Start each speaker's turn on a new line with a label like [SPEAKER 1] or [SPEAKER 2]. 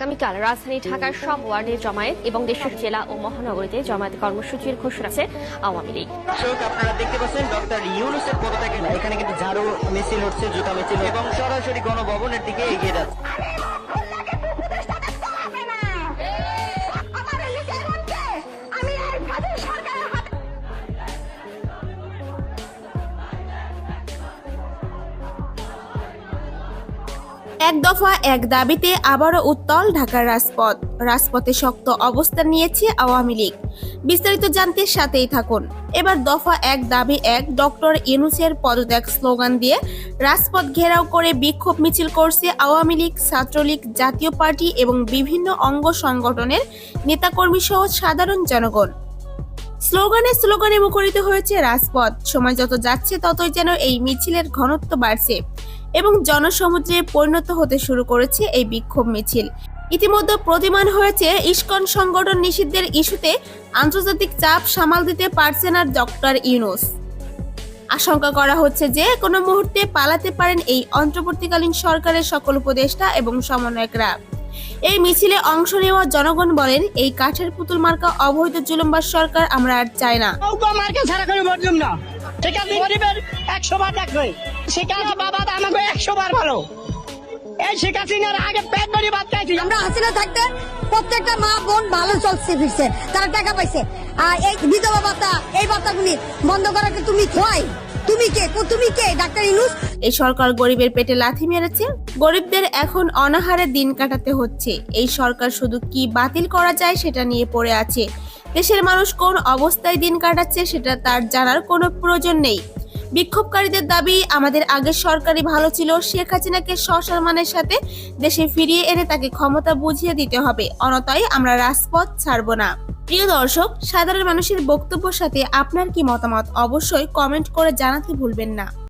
[SPEAKER 1] আগামীকাল রাজধানী ঢাকার সব ওয়ার্ডে জমায়েত এবং দেশের জেলা ও মহানগরীতে জমায়েত কর্মসূচির ঘোষণা আছে আওয়ামী লীগ।
[SPEAKER 2] আপনারা দেখতে পাচ্ছেন ডক্টর ইউনুসের পদত্যাগে এখানে কিন্তু ঝাড়ু মিছিল হচ্ছে, জুতা মিছিল এবং সরাসরি গণভবনের দিকে এগিয়ে যাচ্ছে।
[SPEAKER 3] এক দফা এক দাবিতে আবারও উত্তল ঢাকার রাজপথ। রাজপথে শক্ত অবস্থান নিয়েছে আওয়ামী লীগ। বিস্তারিত জানতে সাথেই থাকুন। এবার দফা এক দাবি এক ডক্টর ইউনুসের পদত্যাগ স্লোগান দিয়ে রাজপথ ঘেরাও করে বিক্ষোভ মিছিল করছে আওয়ামী লীগ, ছাত্রলীগ, জাতীয় পার্টি এবং বিভিন্ন অঙ্গ সংগঠনের নেতাকর্মী সহ সাধারণ জনগণ। স্লোগানে স্লোগানে মুখরিত হয়েছে রাজপথ। সময় যত যাচ্ছে, ততই যেন এই মিছিলের ঘনত্ব বাড়ছে এবং জনসমুদ্রে পরিণত হতে শুরু করেছে এই বিক্ষোভ মিছিল। ইতিমধ্যে প্রতিমান হয়েছে ইস্কন সংগঠন নিষিদ্ধের ইস্যুতে আন্তর্জাতিক চাপ সামাল দিতে পারছে না ডক্টর ইউনুস। আশঙ্কা করা হচ্ছে যে কোনো মুহূর্তে পালাতে পারেন এই অন্তর্বর্তীকালীন সরকারের সকল উপদেষ্টা এবং সমন্বয়করা। এই মিছিলে অংশ নেওয়া জনগণ বলেন এই কাঠের পুতুল মার্কা অবৈধ জুলুমবাস সরকার আমরা আর চাই না।
[SPEAKER 4] কাউকে ছাড়া করে বদলুম না। ঠিক গরিবের একশো বার দেখবে শিকারা বাবা আমাকে একশো বার ভালো। এই শেখ হাসিনার আগে পেট ভরি ভাত খাইছি।
[SPEAKER 5] আমরা হাসিনা থাকতে প্রত্যেকটা মা বোন ভালো চলছে ফিরছে তারা টাকা পাইছে। আর এই বিধবা ভাতা এই ভাতাগুলি বন্ধ করাকে তুমি খোয়াই। তুমি কে? তুমি কে? ডাক্তার ইনুস?
[SPEAKER 3] এই সরকার গরিবের পেটে লাথি মেরেছে? গরিবদের এখন অনাহারে দিন কাটাতে হচ্ছে। এই সরকার শুধু কি বাতিল করা যায় সেটা নিয়ে পড়ে আছে। দেশের মানুষ কোন অবস্থায় দিন কাটাচ্ছে সেটা তার জানার কোনো প্রয়োজন নেই। বিক্ষোভকারীদের দাবি, আমাদের আগের সরকারই ভালো ছিল, শেখ হাসিনাকে সসম্মানের সাথে দেশে ফিরিয়ে এনে তাকে ক্ষমতা বুঝিয়ে দিতে হবে। অনতায় আমরা রাজপথ ছাড়ব না। প্রিয় দর্শক, সাধারণ মানুষের বক্তব্যের সাথে আপনার কি মতামত? অবশ্যই কমেন্ট করে জানাতে ভুলবেন না।